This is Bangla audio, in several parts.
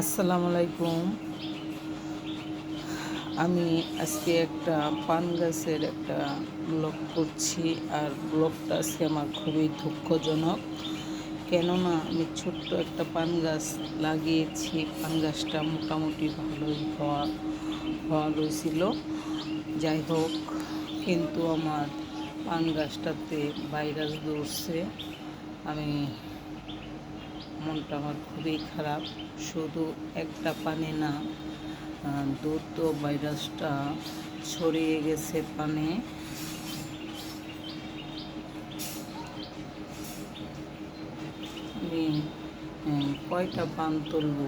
আসসালামু আলাইকুম। আমি আজকে একটা পান গাছের একটা ব্লগ করছি, আর ব্লগটা আজকে আমার খুবই দুঃখজনক। কেননা আমি ছোট্ট একটা পান গাছ লাগিয়েছি, পান গাছটা মোটামুটি ভালোই হওয়া হওয়া রয়েছিল। যাই হোক, কিন্তু আমার পান গাছটাতে ভাইরাস ধরছে। আমি মনটা আমার খুবই খারাপ। শুধু একটা পানে না দ্রুত ভাইরাসটা ছড়িয়ে গেছে পানে। আমি কয়টা পান তুলব?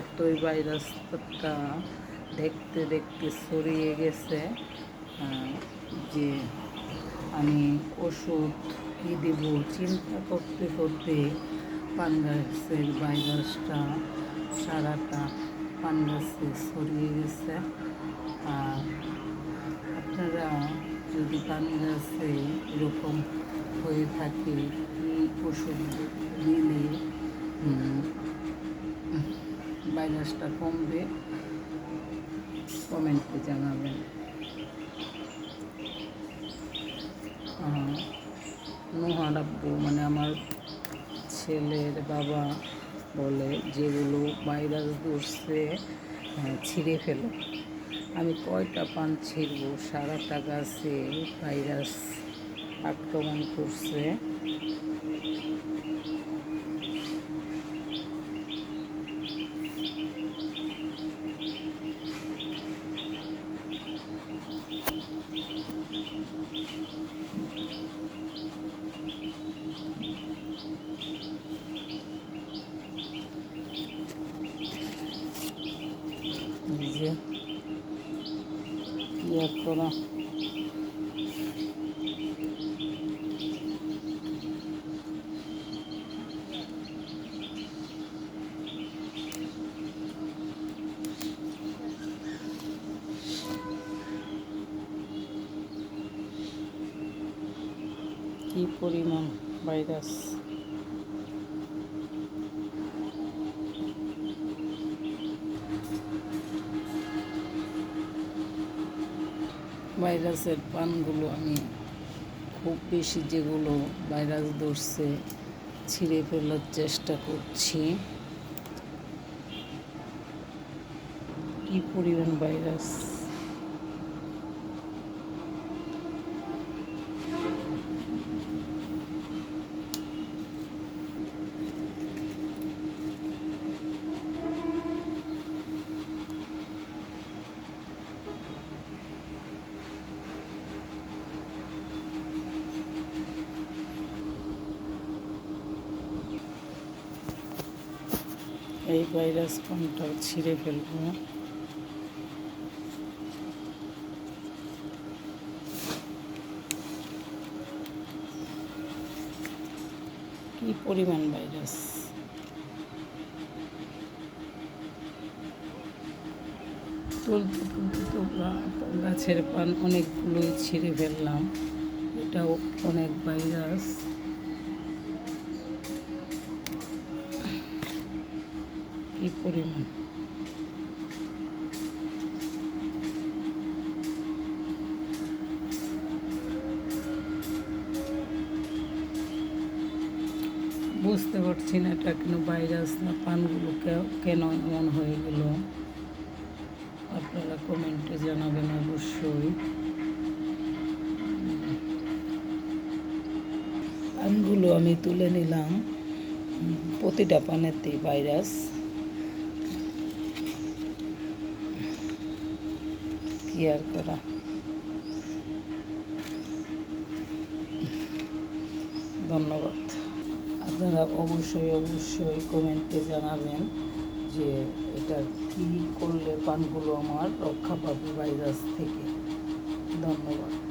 এতই ভাইরাসটা দেখতে দেখতে ছড়িয়ে গেছে যে আমি ওষুধ কী দেব? চিন্তা করতে করতে পান গাছের ভাইরাসটা সারাটা পান গাছে ছড়িয়ে গেছে। আর আপনারা যদি পান গাছে এরকম হয়ে থাকে, কী ওষুধ দিলে ভাইরাসটা কমবে? কমেন্টে জানাবেন। নোহার আব্বু মানে আমার ছেলের বাবা বলে যেগুলো ভাইরাস ধরছে হ্যাঁ, ছিঁড়ে ফেলো। আমি কয়টা পান ছিঁড়ব? সারাটা গাছে ভাইরাস আক্রমণ করছে। এই যে কি পরিমাণ ভাইরাস? ভাইরাসের পানগুলো আমি খুব বেশি যেগুলো ভাইরাস ধরছে, ছিঁড়ে ফেলার চেষ্টা করছি। কি পরিমাণ ভাইরাস? এই ভাইরাস পানটাও ছিঁড়ে ফেলব? কি পরিমাণ ভাইরাস? তুলতে তুলতে তো গাছের পান অনেকগুলোই ছিঁড়ে ফেললাম। এটাও অনেক ভাইরাস। কি পরিমাণ বুঝতে পারছি না এটা কেন ভাইরাস না পানগুলো কেন এমন হয়ে গেল। আপনারা কমেন্টে জানাবেন অবশ্যই। পানগুলো আমি তুলে নিলাম। প্রতিটা পানেতেই ভাইরাস কি করা ধন্যবাদ। আপনারা অবশ্যই অবশ্যই কমেন্টে জানাবেন যে এটা কী করলে পানগুলো আমার রক্ষা পাবে ভাইরাস থেকে। ধন্যবাদ।